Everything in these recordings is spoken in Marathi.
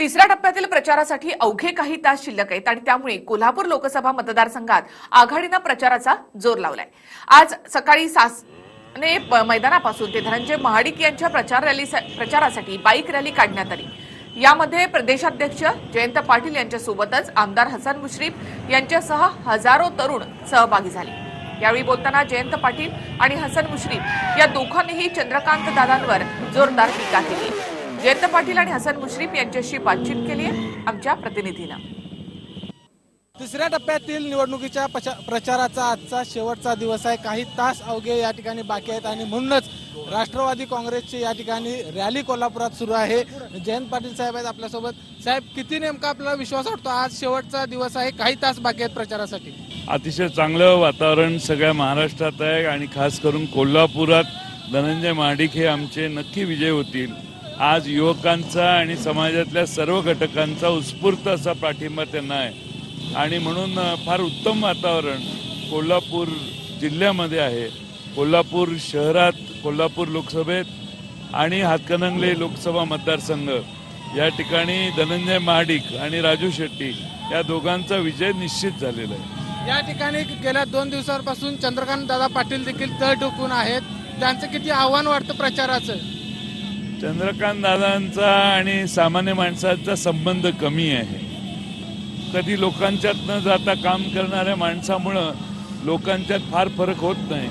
तिसऱ्या टप्प्यातील प्रचारासाठी अवघे काही तास शिल्लक आहेत आणि त्यामुळे कोल्हापूर लोकसभा मतदारसंघात आघाडीनं प्रचाराचा जोर लावलाय. आज सकाळी सासने मैदानापासून ते धनंजय महाडिक यांच्या प्रचार रॅली प्रचारासाठी बाईक रॅली काढण्यात आली. यामध्ये प्रदेशाध्यक्ष जयंत पाटील यांच्यासोबतच आमदार हसन मुश्रीफ यांच्यासह हजारो तरुण सहभागी झाले. यावेळी बोलताना जयंत पाटील आणि हसन मुश्रीफ या दोघांनीही चंद्रकांत दादांवर जोरदार टीका केली. जयंत पाटील आणि हसन मुश्रीफ यांच्याशी बातचीत केली आहे आमच्या प्रतिनिधीनं. तिसऱ्या टप्प्यातील निवडणुकीच्या प्रचाराचा आजचा शेवटचा दिवस आहे. काही तास अवघे या ठिकाणी बाकी आहेत आणि म्हणूनच राष्ट्रवादी काँग्रेसची या ठिकाणी रॅली कोल्हापुरात सुरू आहे. जयंत पाटील साहेब आहेत आपल्यासोबत. साहेब किती नेमका आपल्याला विश्वास वाटतो? आज शेवटचा दिवस आहे. काही तास बाकी आहेत प्रचारासाठी. अतिशय चांगलं वातावरण सगळ्या महाराष्ट्रात आहे आणि खास करून कोल्हापुरात धनंजय महाडिक हे आमचे नक्की विजय होतील. आज युवकांचा आणि समाजातल्या सर्व घटकांचा उत्स्फूर्त असा पाठिंबा त्यांना आहे. आणि म्हणून फार उत्तम वातावरण कोल्हापूर जिल्ह्यामध्ये आहे. कोल्हापूर शहरात कोल्हापूर लोकसभेत आणि हातकणंगले लोकसभा मतदारसंघ. या ठिकाणी धनंजय महाडिक आणि राजू शेट्टी या दोघांचा विजय निश्चित झालेला आहे. या ठिकाणी गेल्या दोन दिवसांपासून चंद्रकांत दादा पाटील देखील तळ ठोकून आहेत. त्यांचं किती आव्हान वाटतं प्रचाराचं? चंद्रकांत दादांचा आणि सामान्य माणसाचा संबंध कमी आहे. कधी लोकांच्यात न जाता काम करणाऱ्या माणसामुळं लोकांच्यात फार फरक होत नाही.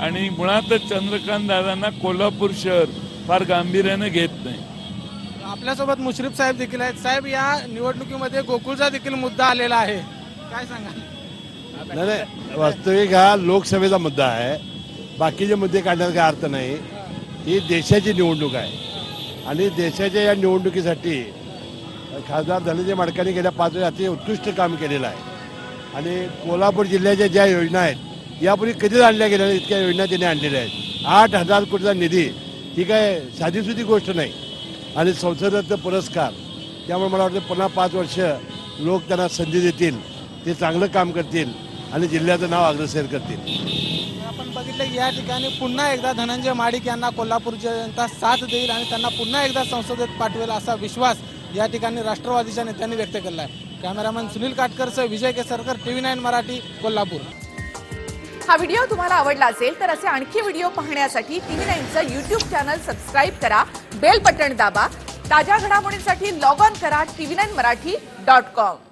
आणि मुळातच चंद्रकांत दादांना कोल्हापूर शहर फार गांभीर्यानं घेत नाही. आपल्यासोबत मुश्रीफ साहेब देखील आहेत. साहेब या निवडणुकीमध्ये गोकुळचा देखील मुद्दा आलेला आहे. काय सांगाल? नाही वास्तविक हा लोकसभेचा मुद्दा आहे. बाकीचे मुद्दे काढण्याचा काय अर्थ नाही. ही देशाची निवडणूक आहे. आणि देशाच्या या निवडणुकीसाठी खासदार धनंजय माडकांनी गेल्या पाच वर्षात अतिशय उत्कृष्ट काम केलेलं आहे. आणि कोल्हापूर जिल्ह्याच्या ज्या योजना आहेत यापूर्वी कधीच आणल्या गेल्या इतक्या योजना त्यांनी आणलेल्या आहेत. आठ हजार कोटीचा निधी ही काय साधीसुधी गोष्ट नाही. आणि संसदरत्न पुरस्कार त्यामुळे मला वाटतं पुन्हा पाच वर्ष लोक त्यांना संधी देतील ते चांगलं काम करतील आणि जिल्ह्याचं नाव अग्रसर करतील. बघितलं या ठिकाणी पुन्हा एकदा धनंजय माडिक यांना कोल्हापूर जनता साथ देईल आणि त्यांना पुन्हा एकदा संसदेत पाठवेल असा विश्वास या ठिकाणी राष्ट्रवादीच्या नेत्यांनी व्यक्त केला आहे कॅमेरामॅन सुनील काटकरसह विजय केसरकर टीव्ही नाईन मराठी कोल्हापूर. हा व्हिडिओ तुम्हाला आवडला असेल तर असे आणखी व्हिडिओ पाहण्यासाठी टीव्ही नाईनचं युट्यूब चॅनल सबस्क्राईब करा बेल बटन दाबा ताज्या घडामोडींसाठी लॉग ऑन करा TV nine Marathi dot com